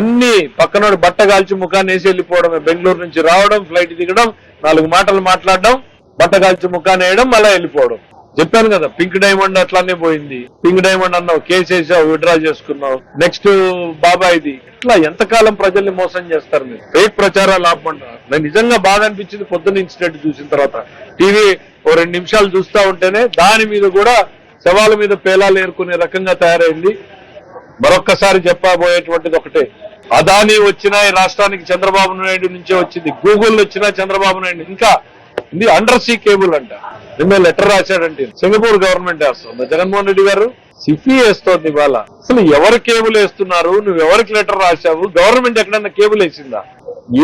అన్ని పక్కనోడు బట్ట కాల్చి ముఖాన్ని వేసి వెళ్ళిపోవడం బెంగళూరు నుంచి రావడం ఫ్లైట్ దిగడం నాలుగు మాటలు మాట్లాడడం బట్ట కాల్చి ముఖాన్ని వేయడం మళ్ళీ వెళ్ళిపోవడం. చెప్పాను కదా పింక్ డైమండ్ అట్లానే పోయింది. పింక్ డైమండ్ అన్నావు కేసు వేసావు విడ్రా చేసుకున్నావు. నెక్స్ట్ బాబాయిది. ఇట్లా ఎంతకాలం ప్రజల్ని మోసం చేస్తారు మీరు? ఫేక్ ప్రచారాలు ఆపమంటారు? నాకు నిజంగా బాధ అనిపించింది పొద్దున్న ఇన్సిడెంట్ చూసిన తర్వాత. టీవీ ఓ రెండు నిమిషాలు చూస్తా ఉంటేనే దాని మీద కూడా శవాల మీద పేలాలు ఏరుకునే రకంగా తయారైంది. మరొక్కసారి చెప్పబోయేటువంటిది ఒకటే. అదానీ వచ్చినా ఈ రాష్ట్రానికి చంద్రబాబు నాయుడు నుంచే వచ్చింది. గూగుల్ వచ్చినా చంద్రబాబు నాయుడు. ఇంకా ఇది అండర్ సీ కేబుల్ అంట. నిన్న లెటర్ రాశాడంటే సింగపూర్ గవర్నమెంట్ వేస్తుంది జగన్మోహన్ రెడ్డి గారు సిఫీ వేస్తోంది ఇవాళ. అసలు ఎవరు కేబుల్ వేస్తున్నారు? నువ్వు ఎవరికి లెటర్ రాశావు? గవర్నమెంట్ ఎక్కడన్నా కేబుల్ వేసిందా?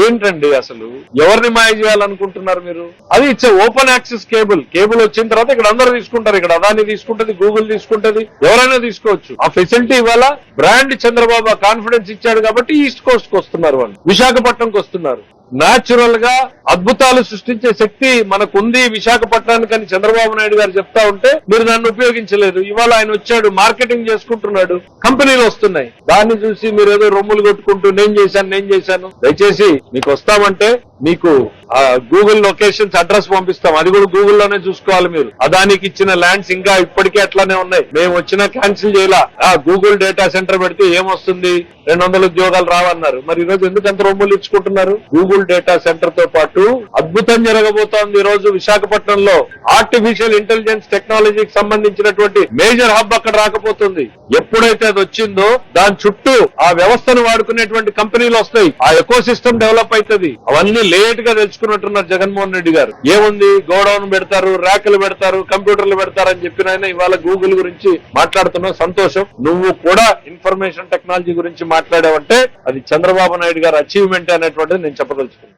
ఏంటండి అసలు? ఎవరిని మాయ చేయాలనుకుంటున్నారు మీరు? అది it's open access cable cable వచ్చిన తర్వాత ఇక్కడ అందరూ తీసుకుంటారు. ఇక్కడ అదాని తీసుకుంటది గూగుల్ తీసుకుంటది. ఎవరైనా తీసుకోవచ్చు. ఆ ఫెసిలిటీ ఇవాళ బ్రాండ్ చంద్రబాబు కాన్ఫిడెన్స్ ఇచ్చాడు కాబట్టి ఈస్ట్ కోస్ట్కు వస్తున్నారు వాళ్ళు. విశాఖపట్నంకి వస్తున్నారు. నాచురల్గా అద్భుతాలు సృష్టించే శక్తి మనకుంది విశాఖపట్నానికి అని చంద్రబాబు నాయుడు గారు చెప్తా ఉంటే మీరు దాన్ని ఉపయోగించలేదు. ఇవాళ ఆయన వచ్చాడు మార్కెటింగ్ చేసుకుంటున్నాడు కంపెనీలు వస్తున్నాయి. దాన్ని చూసి మీరు ఏదో రొమ్ములు కొట్టుకుంటూ నేను చేశాను నేను చేశాను. దయచేసి మీకు వస్తామంటే మీకు ఆ గూగుల్ లొకేషన్స్ అడ్రస్ పంపిస్తాం. అది కూడా గూగుల్లోనే చూసుకోవాలి మీరు. అదానికి ఇచ్చిన ల్యాండ్స్ ఇంకా ఇప్పటికే అట్లానే ఉన్నాయి. మేము వచ్చినా క్యాన్సిల్ చేయాల? ఆ గూగుల్ డేటా సెంటర్ పెడితే ఏమొస్తుంది? రెండు వందల ఉద్యోగాలు రావన్నారు. మరి ఈ రోజు ఎందుకు అంత రొమ్ములు ఇచ్చుకుంటున్నారు? గూగుల్ డేటా సెంటర్తో పాటు అద్భుతం జరగబోతోంది ఈ రోజు విశాఖపట్నంలో. ఆర్టిఫిషియల్ ఇంటెలిజెన్స్ టెక్నాలజీకి సంబంధించినటువంటి మేజర్ హబ్ అక్కడ రాకపోతుంది. ఎప్పుడైతే అది వచ్చిందో దాని చుట్టూ ఆ వ్యవస్థను వాడుకునేటువంటి కంపెనీలు వస్తాయి. ఆ ఎకో సిస్టమ్ డెవలప్ అవుతుంది. అవన్నీ లేట్గా తెలుసుకున్నట్టున్నారు జగన్మోహన్ రెడ్డి గారు. ఏముంది? గోడౌన్ పెడతారు ర్యాకులు పెడతారు కంప్యూటర్లు పెడతారు అని చెప్పిన ఆయన ఇవాళ గూగుల్ గురించి మాట్లాడుతున్నావు సంతోషం. నువ్వు కూడా ఇన్ఫర్మేషన్ టెక్నాలజీ గురించి మాట్లాడావంటే అది చంద్రబాబు నాయుడు గారు అచీవ్మెంట్ అనేటువంటిది నేను చెప్పదలుచుకున్నాను.